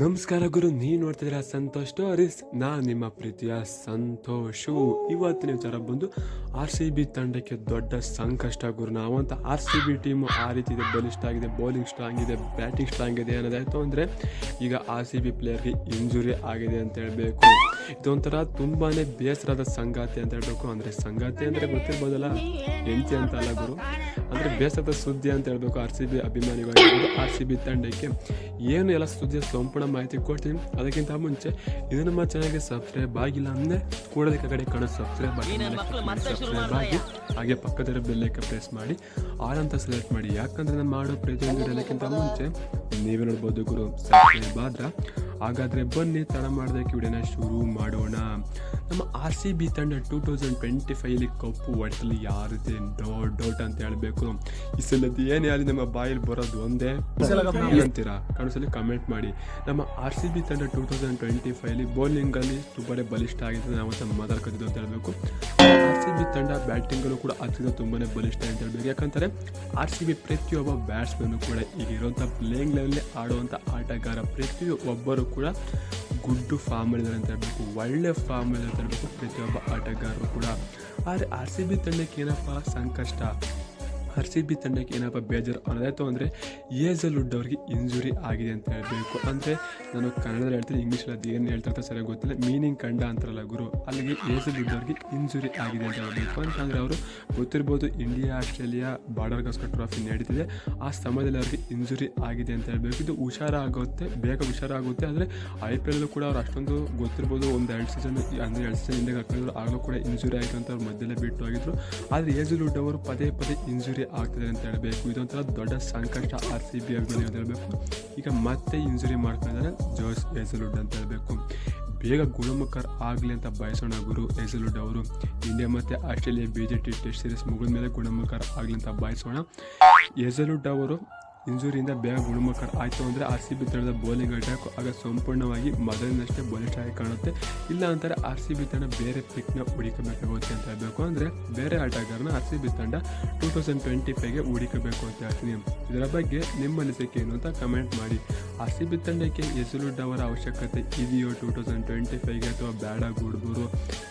ನಮಸ್ಕಾರ ಗುರು, ನೀವು ನೋಡ್ತಿದ್ದೀರಾ ಸಂತೋಷ್ ಸ್ಟೋರೀಸ್ ನಾನು ನಿಮ್ಮ ಪ್ರೀತಿಯ ಸಂತೋಷು. ಇವತ್ತಿನ ವಿಚಾರ ಬಂದು ಆರ್ ಸಿ ಬಿ ತಂಡಕ್ಕೆ ದೊಡ್ಡ ಸಂಕಷ್ಟ ಗುರು. ನಾವು ಅಂತ ಆರ್ ಸಿ ಬಿ ಟೀಮು ಆ ರೀತಿ ಇದೆ ಬಲಿಷ್ಠ ಆಗಿದೆ ಬೌಲಿಂಗ್ ಸ್ಟ್ರಾಂಗ್ ಇದೆ ಬ್ಯಾಟಿಂಗ್ ಸ್ಟ್ರಾಂಗ್ ಇದೆ ಅನ್ನೋದಾಯ್ತು ಅಂದರೆ, ಈಗ ಆರ್ ಸಿ ಬಿ ಪ್ಲೇಯರ್ಗೆ ಇಂಜುರಿ ಆಗಿದೆ ಅಂತ ಹೇಳಬೇಕು. ಇದೊಂಥರ ತುಂಬಾ ಬೇಸರದ ಸಂಗಾತಿ ಅಂತ ಹೇಳಬೇಕು. ಅಂದರೆ ಸಂಗಾತಿ ಅಂದರೆ ಗೊತ್ತಿರ್ಬೋದಲ್ಲ? ಹೆಂಡತಿ ಅಂತ ಅಲ್ಲ ಗುರು. ಅಂದರೆ ಬೇಸರದ ಸುದ್ದಿ ಅಂತ ಹೇಳ್ಬೇಕು ಆರ್ ಸಿ ಬಿ ಅಭಿಮಾನಿಗಳು ಆರ್ ಸಿ ಬಿ ತಂಡಕ್ಕೆ ಏನು ಎಲ್ಲ ಸುದ್ದಿಯ ಸಂಪೂರ್ಣ ಮಾಹಿತಿ ಕೊಡ್ತೀನಿ. ಅದಕ್ಕಿಂತ ಮುಂಚೆ ಇದು ನಮ್ಮ ಚಾನಲ್ಗೆ ಸಬ್ಸ್ಕ್ರೈಬ್ ಆಗಿಲ್ಲ ಅಂದರೆ ಕೂಡಲೇ ಕಡೆ ಕಾಣೋ ಸಬ್ಸ್ಕ್ರೈಬ್ ಆಗಿ ಸಬ್ಸ್ಕ್ರೈಬ್ ಆಗಿ ಹಾಗೆ ಪಕ್ಕದಲ್ಲಿ ಬೆಲ್ಲೈಕ ಪ್ರೆಸ್ ಮಾಡಿ. ಆಲ್ ಅಂತ ಸೆಲೆಕ್ಟ್ ಮಾಡಿ. ಯಾಕಂದ್ರೆ ನಾನು ಮಾಡೋ ಪ್ರತಿಯೊಂದು ಎಲ್ಲಕ್ಕಿಂತ ಮುಂಚೆ ನೀವೇ ನೋಡ್ಬೋದು ಗುರು. ಸಬ್ಸ್ಕ್ರೈಬ್ ಆದ್ರ ಹಾಗಾದರೆ ಬನ್ನಿ ತಡ ಮಾಡೋದಕ್ಕೆ ವಿಡಿಯೋನ ಶುರು ಮಾಡೋಣ. ನಮ್ಮ ಆರ್ ಸಿ ಬಿ ತಂಡ ಟೂ ತೌಸಂಡ್ ಟ್ವೆಂಟಿ ಫೈವ್ಲಿ ಕಪ್ಪು ಹೊಡೆಸಲು ಯಾರಿದೆ ಡೌಟ್ ಡೌಟ್ ಅಂತ ಹೇಳಬೇಕು. ಈ ಸಲದ್ದು ಏನೇ ಆಗಲಿ ನಮ್ಮ ಬಾಯಲ್ಲಿ ಬರೋದು ಒಂದೇ? ಅಂತೀರಾ? ಕನಸಲ್ಲಿ ಕಮೆಂಟ್ ಮಾಡಿ. ನಮ್ಮ ಆರ್ ಸಿ ಬಿ ತಂಡ ಟೂ ತೌಸಂಡ್ ಟ್ವೆಂಟಿ ಫೈವ್ಲಿ ಬೌಲಿಂಗಲ್ಲಿ ತುಂಬಾ ಬಲಿಷ್ಠ ಆಗಿದೆ ನಾವು ಅಂತ ಮಾತಾಡ್ಕೊತಿದ್ದು ಅಂತ ಹೇಳಬೇಕು. ಸಿ ಬಿ ತಂಡ ಬ್ಯಾಟಿಂಗಲ್ಲೂ ಕೂಡ ಅತ್ಯಂತ ತುಂಬಾ ಬಲಿಷ್ಠ ಅಂತ ಹೇಳ್ಬೇಕು ಯಾಕಂತಾರೆ ಆರ್ ಸಿ ಬಿ ಪ್ರತಿಯೊಬ್ಬ ಬ್ಯಾಟ್ಸ್ಮನ್ ಕೂಡ ಈಗ ಪ್ಲೇಯಿಂಗ್ ಲೆವೆಲ್ಲಿ ಆಡುವಂಥ ಆಟಗಾರ ಪ್ರತಿಯೊಬ್ಬರು ಕೂಡ ಗುಡ್ ಫಾರ್ಮಲ್ಲಿದ್ದಾರೆ ಅಂತ ಹೇಳ್ಬೇಕು ಒಳ್ಳೆ ಫಾರ್ಮಲ್ಲಿ ಅಂತ ಹೇಳ್ಬೇಕು ಪ್ರತಿಯೊಬ್ಬ ಆಟಗಾರರು ಕೂಡ. ಆದರೆ ಆರ್ ಸಿ ಬಿ ತಂಡಕ್ಕೆ ಏನಪ್ಪ ಸಂಕಷ್ಟ? ಆರ್ ಸಿ ಬಿ ತಂಡಕ್ಕೆ ಏನಪ್ಪ ಬೇಜಾರು ಅನ್ನೋದಾಯಿತು ಅಂದರೆ ಏಜಲ್ ವುಡ್ ಅವ್ರಿಗೆ ಇಂಜುರಿ ಆಗಿದೆ ಅಂತ ಹೇಳಬೇಕು. ಅಂದರೆ ನಾನು ಕನ್ನಡದಲ್ಲಿ ಹೇಳ್ತೀನಿ ಇಂಗ್ಲೀಷಲ್ಲಿ ಅದು ಏನು ಹೇಳ್ತಾ ಸರಿಯಾಗಿ ಗೊತ್ತಿಲ್ಲ. ಮೀನಿಂಗ್ ಕಂಡ ಅಂತಾರಲ್ಲ ಗುರು, ಅಲ್ಲಿಗೆ ಏಜಲ್ ವುಡ್ ಅವ್ರಿಗೆ ಇಂಜುರಿ ಆಗಿದೆ ಅಂತ ಹೇಳಬೇಕು. ಅಂತಂದರೆ ಅವರು ಗೊತ್ತಿರ್ಬೋದು India Australia border Gavaskar trophy ನಡೀತಿದೆ. ಆ ಸಮಯದಲ್ಲಿ ಅವ್ರಿಗೆ ಇಂಜುರಿ ಆಗಿದೆ ಅಂತ ಹೇಳಬೇಕು. ಇದು ಹುಷಾರಾಗುತ್ತೆ, ಬೇಗ ಹುಷಾರಾಗುತ್ತೆ. ಆದರೆ ಐ ಪಿ ಎಲ್ಲೂ ಕೂಡ ಅವ್ರು ಅಷ್ಟೊಂದು ಗೊತ್ತಿರ್ಬೋದು. ಒಂದು ಎರಡು ಸೀಸನ್ ಅಂದರೆ ಎರಡು ಸೀಸನ್ ಹಿಂದೆ ಹಾಕಿದ್ರು ಆಗಲೂ ಕೂಡ ಇಂಜುರಿ ಆಯಿತು ಅಂತ ಅವ್ರು ಮಧ್ಯದಲ್ಲೇ ಬಿಟ್ಟು ಹೋಗಿದ್ರು. ಆದರೆ ಏಜಲ್ ವುಡ್ ಅವರು ಪದೇ ಪದೇ ಇಂಜುರಿ ಆಗ್ತದೆ ಅಂತ ಹೇಳಬೇಕು. ಇದೊಂಥರ ದೊಡ್ಡ ಸಂಕಷ್ಟ ಆರ್ ಸಿ ಬಿ ಅಭಿಮಾನಿ ಅಂತ ಹೇಳಬೇಕು. ಈಗ ಮತ್ತೆ ಇಂಜುರಿ ಮಾಡ್ಕೊಂಡಿದ್ದಾರೆ ಜೋಸ್ ಎಸಲುಡ್ ಅಂತ ಹೇಳಬೇಕು. ಬೇಗ ಗುಣಮುಖರ್ ಆಗಲಿ ಅಂತ ಬಯಸೋಣ ಗುರು ಎಸಲುಡ್ ಅವರು. ಇಂಡಿಯಾ ಮತ್ತು Australia B J T test series ಮುಗಿದ ಮೇಲೆ ಗುಣಮುಖರ್ ಆಗಲಿ ಅಂತ ಬಯಸೋಣ. ಎಸಲುಡ್ ಅವರು ಇಂಜುರಿಯಿಂದ ಬೇಗ ಗುಣಮುಖ ಆಯಿತು ಅಂದರೆ ಆರ್ ಸಿ ಬಿ ತಂಡದ ಬೌಲಿಂಗ್ ಅಟ್ಯಾಕ್ ಆಗ ಸಂಪೂರ್ಣವಾಗಿ ಮೊದಲಿನಷ್ಟೇ ಬಲಿಷ್ಠಾಗಿ ಕಾಣುತ್ತೆ. ಇಲ್ಲ ಅಂತಾರೆ ಆರ್ ಸಿ ಬಿ ತಂಡ ಬೇರೆ ಪಿಕ್ನ ಹುಡುಕಬೇಕಾಗುತ್ತೆ ಅಂತ ಹೇಳಬೇಕು. ಅಂದರೆ ಬೇರೆ ಆಟಗಾರನ ಆರ್ ಸಿ ಬಿ ತಂಡ ಟೂ ತೌಸಂಡ್ ಟ್ವೆಂಟಿ ಫೈಗೆ ಹುಡುಕಬೇಕು ಅಂತ ಹೇಳ್ತೀನಿ ಇದರ ಬಗ್ಗೆ ನಿಮ್ಮ ಅನಿಸಿಕೆ ಏನು ಅಂತ ಕಮೆಂಟ್ ಮಾಡಿ. ಆರ್ ಸಿ ಬಿ ತಂಡಕ್ಕೆ ಹೆಸರು ಅವರ ಅವಶ್ಯಕತೆ ಇದೆಯೋ ಟೂ ತೌಸಂಡ್ ಟ್ವೆಂಟಿ ಫೈವ್ಗೆ ಅಥವಾ ಬೇಡ ಹುಡುಗರು?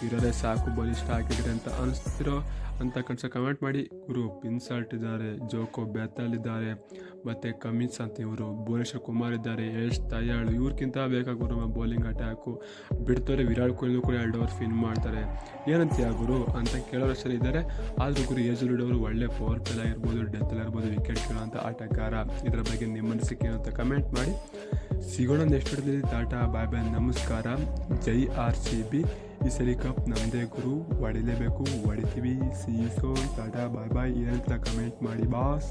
ಇರೋದೇ ಸಾಕು ಬಲಿಷ್ಠ ಆಗಿದ್ರೆ ಅಂತ ಅನಿಸ್ತಿರೋ ಅಂತ ಕನ್ಸ ಕಮೆಂಟ್ ಮಾಡಿ, ಗುರು ಪಿನ್ಸಾಲ್ಟ್ ಇದ್ದಾರೆ, ಜೋಕೋ ಬೆತ್ತಲ್ ಇದ್ದಾರೆ, ಮತ್ತು ಕಮಿನ್ಸ್ ಅಂತ ಇವರು ಭುವನೇಶ್ವರ್ ಕುಮಾರ್ ಇದ್ದಾರೆ ಯಶ್ ತಯಾಳು ಇವ್ರಿಗಿಂತ ಬೇಕಾ ಗುರು ಬೌಲಿಂಗ್ ಅಟ್ಯಾಕು ಬಿಡ್ತಾರೆ ವಿರಾಟ್ ಕೊಹ್ಲಿ ಕೂಡ ಎರಡು ಓವರ್ ಫಿನ್ ಮಾಡ್ತಾರೆ. ಏನಂತೀಯ ಗುರು ಅಂತ ಕೇಳೋರಷ್ಟೇ ಇದ್ದಾರೆ. ಆದರೂ ಗುರು ಏಜುಲ್ಡ್ ಅವರು ಒಳ್ಳೆ ಪವರ್ ಪ್ಲೇ ಆಗಿರ್ಬೋದು ಡೆತ್ ಇರ್ಬೋದು ವಿಕೆಟ್ ಕೇಳೋಂಥ ಆಟಗಾರ. ಇದರ ಬಗ್ಗೆ ನಿಮ್ಮ ಅನಿಸಿಕೆ ಅಂತ ಕಮೆಂಟ್ ಮಾಡಿ. ಸಿಗೋಣ ನೆಕ್ಸ್ಟ್ ವಿಡಿಯೋದಲ್ಲಿ ಟಾಟಾ, ಬಾಯ್ ಬಾಯ್, ನಮಸ್ಕಾರ. ಜೈ ಆರ್ ಸಿ ಬಿ. ಈ ಸರಿ ಕಪ್ ನಮ್ಮದೇ ಗುರು. ಹೊಡಿಲೇಬೇಕು ಹೊಡಿತೀವಿ ಸೀಸೋ ಟಾಟಾ, ಬಾಯ್ ಬಾಯ್. ಏನಂತ ಕಮೆಂಟ್ ಮಾಡಿ, ಬಾಸ್.